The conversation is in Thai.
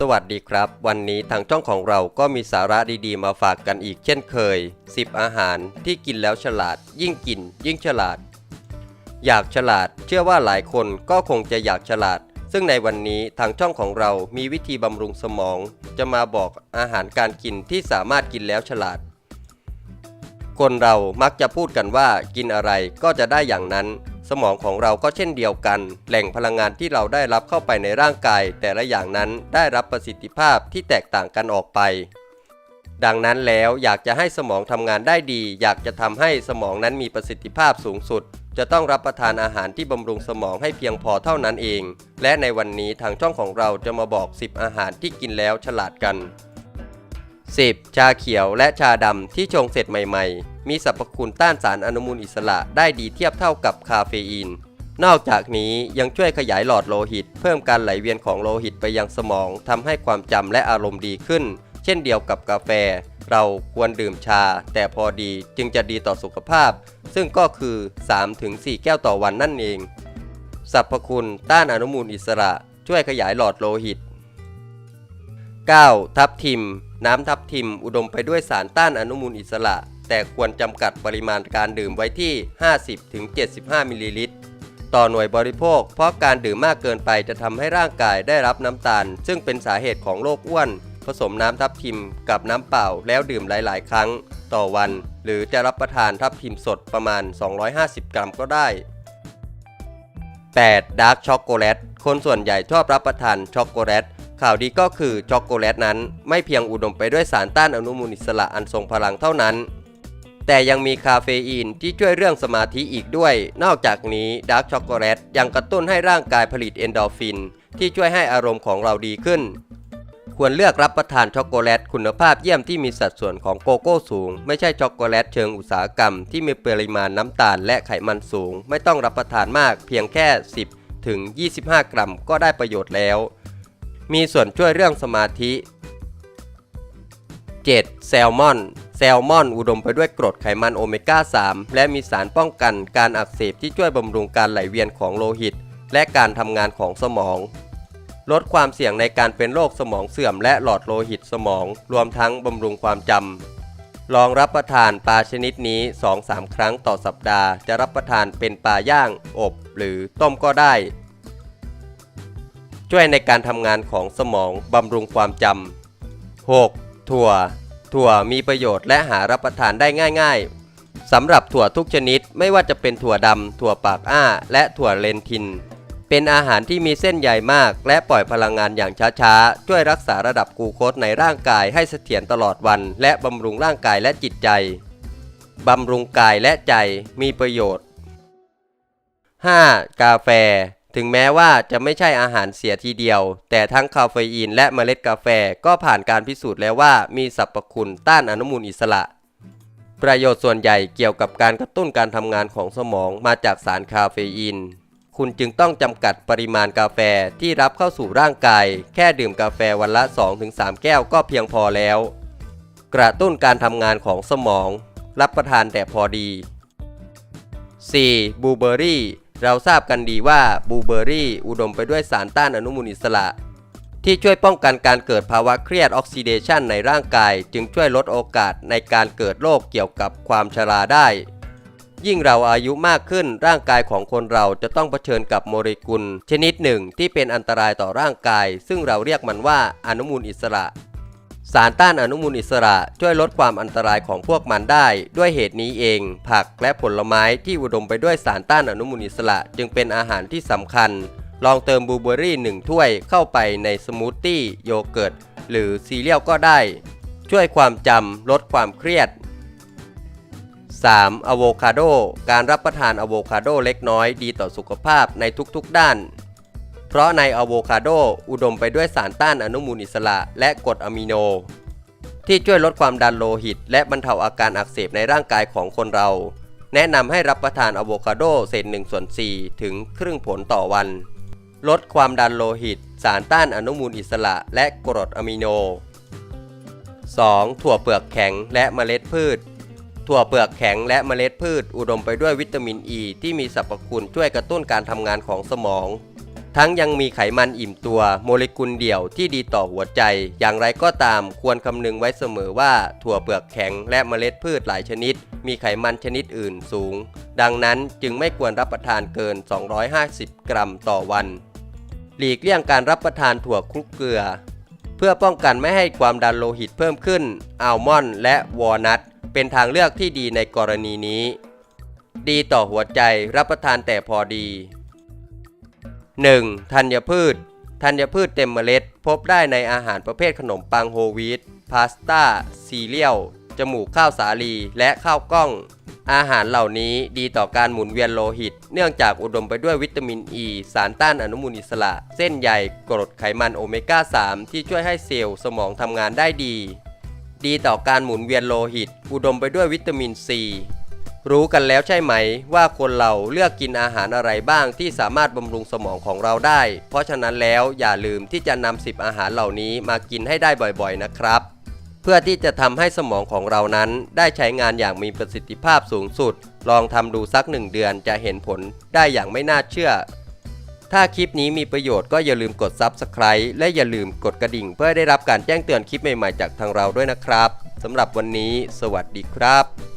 สวัสดีครับ วันนี้ทางช่องของเราก็มีสาระดีๆ มาฝากกันอีกเช่นเคย 10 อาหารที่กินแล้วฉลาด ยิ่งกิน ยิ่งฉลาด อยากฉลาด เชื่อว่าหลายคนก็คงจะอยากฉลาด ซึ่งในวันนี้ทางช่องของเรามีวิธีบำรุงสมอง จะมาบอกอาหารการกินที่สามารถกินแล้วฉลาด คนเรามักจะพูดกันว่ากินอะไรก็จะได้อย่างนั้น สมองของเราก็เช่นเดียวกัน แหล่งพลังงานที่เราได้รับเข้าไปในร่างกาย แต่ละอย่างนั้นได้รับประสิทธิภาพที่แตกต่างกันออกไป ดังนั้นแล้วอยากจะให้สมองทำงานได้ดี อยากจะทำให้สมองนั้นมีประสิทธิภาพสูงสุด จะต้องรับประทานอาหารที่บำรุงสมองให้เพียงพอเท่านั้นเอง และในวันนี้ทางช่องของเราจะมาบอก 10 อาหารที่กินแล้วฉลาดกัน 10. ชาเขียวและชาดำที่ชงเสร็จใหม่ ๆ มีสรรพคุณต้านสารอนุมูลอิสระได้ดีเทียบเท่ากับคาเฟอีน นอกจากนี้ยังช่วยขยายหลอดโลหิต เพิ่มการไหลเวียนของโลหิตไปยังสมองทำให้ความจำและอารมณ์ดีขึ้น เช่นเดียวกับกาแฟ เราควรดื่มชา แต่พอดีจึงจะดีต่อสุขภาพ ซึ่งก็คือ 3-4 แก้วต่อวันนั่นเองสรรพคุณต้านอนุมูลอิสระ ช่วยขยายหลอดโลหิต 9. ทับทิม น้ำทับทิม อุดมไปด้วยสารต้านอนุมูลอิสระ แต่ควรจำกัดปริมาณการดื่มไว้ที่ 50-75 มิลลิลิตร ต่อหน่วยบริโภค เพราะการดื่มมากเกินไปจะทำให้ร่างกายได้รับน้ำตาล ซึ่งเป็นสาเหตุของโรคอ้วน ผสมน้ำทับทิมกับน้ำเปล่าแล้วดื่มหลาย ๆ ครั้ง ต่อวัน หรือจะรับประทานทับทิมสดประมาณ 250 กรัมก็ได้ 8. ดาร์กช็อกโกแลต คนส่วนใหญ่ชอบรับประทานช็อกโกแลต ข่าวดีก็คือช็อกโกแลตนั้น ไม่เพียงอุดมไปด้วยสารต้านอนุมูลอิสระอันทรงพลังเท่านั้น แต่ยังมีคาเฟอีนที่ช่วยเรื่องสมาธิอีกด้วย นอกจากนี้ดาร์กช็อกโกแลตยังกระตุ้นให้ร่างกายผลิตเอนโดฟิน ที่ช่วยให้อารมณ์ของเราดีขึ้น ควรเลือกรับประทานช็อกโกแลตคุณภาพเยี่ยมที่มีสัดส่วนของโกโก้สูง ไม่ใช่ช็อกโกแลตเชิงอุตสาหกรรม ที่มีปริมาณน้ำตาลและไขมันสูง ไม่ต้องรับประทานมากเพียงแค่ 10 ถึง 25 กรัม ก็ได้ประโยชน์แล้ว มีส่วนช่วยเรื่องสมาธิ 7. แซลมอน แซลมอนอุดมไปด้วยกรดไขมันโอเมก้า 3 และมีสารป้องกันการอักเสบที่ช่วยบำรุงการไหลเวียนของโลหิต และการทำงานของสมอง ลดความเสี่ยงในการเป็นโรคสมองเสื่อมและหลอดโลหิตสมอง รวมทั้งบำรุงความจำ ลองรับประทานปลาชนิดนี้ 2-3 ครั้งต่อสัปดาห์ จะรับประทานเป็นปลาย่าง อบ หรือต้มก็ได้ ช่วยในการทำงานของสมองบำรุงความจำ 6. ถั่ว ถั่วมีประโยชน์และหารับประทานได้ง่าย ๆสำหรับถั่วทุกชนิดไม่ว่าจะเป็นถั่วดำถั่วปากอ้า และถั่วเลนทิน เป็นอาหารที่มีเส้นใยมาก และปล่อยพลังงานอย่างช้าๆ ช่วยรักษาระดับกลูโคสในร่างกายให้เสถียรตลอดวัน และบำรุงร่างกายและจิตใจบำรุงกายและใจมีประโยชน์ 5. กาแฟ ถึงแม้ว่าจะไม่ใช่อาหารเสียทีเดียว แต่ทั้งคาเฟอีนและเมล็ดกาแฟก็ผ่านการพิสูจน์แล้วว่ามีสรรพคุณต้านอนุมูลอิสระ ประโยชน์ส่วนใหญ่เกี่ยวกับการกระตุ้นการทำงานของสมองมาจากสารคาเฟอีน คุณจึงต้องจำกัดปริมาณกาแฟที่รับเข้าสู่ร่างกาย แค่ดื่มกาแฟวันละ 2-3 แก้วก็เพียงพอแล้ว กระตุ้นการทำงานของสมอง รับประทานแต่พอดี 4. บลูเบอร์รี่ เราทราบกันดีว่าบลูเบอร์รี่อุดมไปด้วยสารต้านอนุมูลอิสระ ที่ช่วยป้องกันการเกิดภาวะเครียดออกซิเดชันในร่างกาย จึงช่วยลดโอกาสในการเกิดโรคเกี่ยวกับความชราได้ ยิ่งเราอายุมากขึ้นร่างกายของคนเราจะต้องเผชิญกับโมเลกุล ชนิดหนึ่งที่เป็นอันตรายต่อร่างกาย ซึ่งเราเรียกมันว่าอนุมูลอิสระ สารต้านอนุมูลอิสระช่วยลดความอันตรายของพวกมันได้ ด้วยเหตุนี้เอง ผักและผลไม้ที่อุดมไปด้วยสารต้านอนุมูลอิสระจึงเป็นอาหารที่สำคัญ ลองเติมบลูเบอร์รี่หนึ่งถ้วยเข้าไปในสมูทตี้โยเกิร์ตหรือซีเรียลก็ได้ ช่วยความจำลดความเครียด 3. อะโวคาโด การรับประทานอะโวคาโดเล็กน้อยดีต่อสุขภาพในทุกๆด้าน เพราะในอะโวคาโดอุดมไปด้วยสารต้านอนุมูลอิสระ และกรดอะมิโน ที่ช่วยลดความดันโลหิต และบรรเทาอาการอักเสบในร่างกายของคนเรา แนะนำให้รับประทานอะโวคาโดเศษ1ส่วน4ถึงครึ่งผลต่อวัน ลดความดันโลหิต สารต้านอนุมูลอิสระและกรดอะมิโน 2. ถั่วเปลือกแข็งและเมล็ดพืช ถั่วเปลือกแข็งและเมล็ดพืช อุดมไปด้วยวิตามินอ e ีที่มีสรรพคุณช่วยกระตุ้นการทำงานของสมอง ทั้งยังมีไขมันอิ่มตัวโมเลกุลเดี่ยวที่ดีต่อหัวใจ อย่างไรก็ตามควรคำนึงไว้เสมอว่าถั่วเปลือกแข็งและเมล็ดพืชหลายชนิด มีไขมันชนิดอื่นสูง ดังนั้นจึงไม่ควรรับประทานเกิน 250 กรัมต่อวัน หลีกเลี่ยงการรับประทานถั่วคลุกเกลือ เพื่อป้องกันไม่ให้ความดันโลหิตเพิ่มขึ้นอัลมอนด์และวอลนัทเป็นทางเลือกที่ดีในกรณีนี้ ดีต่อหัวใจรับประทานแต่พอดี 1. ธัญพืช ธัญพืชเต็มเมล็ด พบได้ในอาหารประเภทขนมปังโฮวีตพาสต้า ซีเรียล จมูกข้าวสาลี และข้าวกล้อง อาหารเหล่านี้ดีต่อการหมุนเวียนโลหิต เนื่องจากอุดมไปด้วยวิตามินอ e, ีสารต้านอนุมูลอิสระ เส้นใยกรดไขมันโอเมก้า 3 ที่ช่วยให้เซลล์สมองทำงานได้ดี ดีต่อการหมุนเวียนโลหิต อุดมไปด้วยวิตามินซี รู้กันแล้วใช่ไหม ว่าคนเราเลือกกินอาหารอะไรบ้างที่สามารถบำรุงสมองของเราได้ เพราะฉะนั้นแล้วอย่าลืมที่จะนำ10อาหารเหล่านี้มากินให้ได้บ่อยๆนะครับ เพื่อที่จะทำให้สมองของเรานั้นได้ใช้งานอย่างมีประสิทธิภาพสูงสุด ลองทำดูสักหนึ่งเดือนจะเห็นผลได้อย่างไม่น่าเชื่อ ถ้าคลิปนี้มีประโยชน์ก็อย่าลืมกด Subscribe และอย่าลืมกดกระดิ่ง เพื่อได้รับการแจ้งเตือนคลิปใหม่ๆจากทางเราด้วยนะครับสำหรับวันนี้ สวัสดีครับ